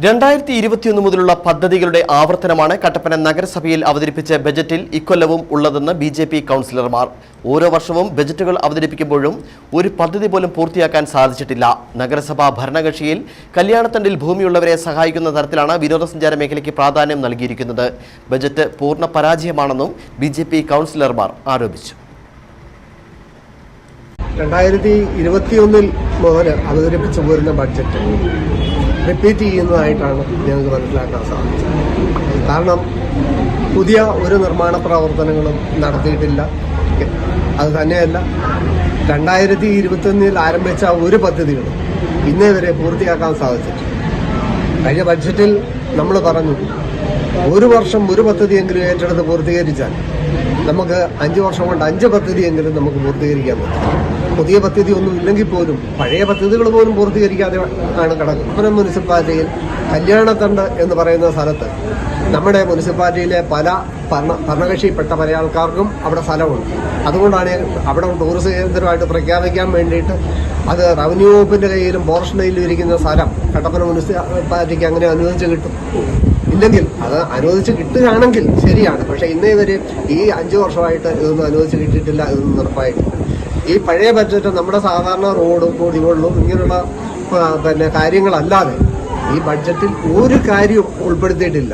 രണ്ടായിരത്തി ഇരുപത്തിയൊന്ന് മുതലുള്ള പദ്ധതികളുടെ ആവർത്തനമാണ് കട്ടപ്പന നഗരസഭയിൽ അവതരിപ്പിച്ച ബജറ്റിൽ ഇക്കൊല്ലവും ഉള്ളതെന്ന് ബി ജെ പി കൗൺസിലർമാർ. ഓരോ വർഷവും ബജറ്റുകൾ അവതരിപ്പിക്കുമ്പോഴും ഒരു പദ്ധതി പോലും പൂർത്തിയാക്കാൻ സാധിച്ചിട്ടില്ല. നഗരസഭാ ഭരണകക്ഷിയിൽ കല്യാണത്തണ്ടിൽ ഭൂമിയുള്ളവരെ സഹായിക്കുന്ന തരത്തിലാണ് വിനോദസഞ്ചാര മേഖലയ്ക്ക് പ്രാധാന്യം നൽകിയിരിക്കുന്നത്. ബജറ്റ് പൂർണ പരാജയമാണെന്നും ബി ജെ പി കൗൺസിലർമാർ ആരോപിച്ചു. രണ്ടായിരത്തി ഇരുപത്തിയൊന്നിൽ മുതൽ അവതരിപ്പിച്ചു പോരുന്ന ബഡ്ജറ്റ് റിപ്പീറ്റ് ചെയ്യുന്നതായിട്ടാണ് ഞങ്ങൾക്ക് മനസ്സിലാക്കാൻ സാധിച്ചത്. കാരണം പുതിയ ഒരു നിർമ്മാണ പ്രവർത്തനങ്ങളും നടത്തിയിട്ടില്ല. അത് തന്നെയല്ല രണ്ടായിരത്തി ഇരുപത്തൊന്നിൽ ആരംഭിച്ച ഒരു പദ്ധതികളും ഇന്നേ വരെ പൂർത്തിയാക്കാൻ സാധിച്ചിട്ടില്ല. കഴിഞ്ഞ ബഡ്ജറ്റിൽ നമ്മൾ പറഞ്ഞു ഒരു വർഷം ഒരു പദ്ധതിയെങ്കിലും ഏറ്റെടുത്ത് പൂർത്തീകരിച്ചാൽ നമുക്ക് അഞ്ച് വർഷം കൊണ്ട് അഞ്ച് പദ്ധതിയെങ്കിലും നമുക്ക് പൂർത്തീകരിക്കാൻ പറ്റും. പുതിയ പദ്ധതി ഒന്നും ഇല്ലെങ്കിൽ പോലും പഴയ പദ്ധതികൾ പോലും പൂർത്തീകരിക്കാതെ ആണ് കിടക്കുന്നത്. കുപ്പനം മുനിസിപ്പാലിറ്റിയിൽ കല്യാണത്തണ്ട് എന്ന് പറയുന്ന സ്ഥലത്ത് നമ്മുടെ മുനിസിപ്പാലിറ്റിയിലെ പല ഭരണ ഭരണകക്ഷിപ്പെട്ട പല ആൾക്കാർക്കും അവിടെ സ്ഥലമുണ്ട്. അതുകൊണ്ടാണ് അവിടെ ടൂറിസം കേന്ദ്രമായിട്ട് പ്രഖ്യാപിക്കാൻ വേണ്ടിയിട്ട് അത് റവന്യൂ വകുപ്പിന്റെ കയ്യിലും പോർഷനയിലും ഇരിക്കുന്ന സ്ഥലം കട്ടപ്പന മുനിസിപ്പാലിറ്റിക്ക് അങ്ങനെ അനുവദിച്ച് കിട്ടും. ഇല്ലെങ്കിൽ അത് അനുവദിച്ച് കിട്ടുകയാണെങ്കിൽ ശരിയാണ്. പക്ഷെ ഇന്ന് ഇവർ ഈ അഞ്ചു വർഷമായിട്ട് ഇതൊന്നും അനുവദിച്ച് കിട്ടിയിട്ടില്ല ഇതൊന്നും ഉറപ്പായിട്ടില്ല. ഈ പഴയ ബഡ്ജറ്റ് നമ്മുടെ സാധാരണ റോഡും കുടിവെള്ളവും ഇങ്ങനെയുള്ള പിന്നെ കാര്യങ്ങളല്ലാതെ ഈ ബഡ്ജറ്റിൽ ഒരു കാര്യവും ഉൾപ്പെടുത്തിയിട്ടില്ല.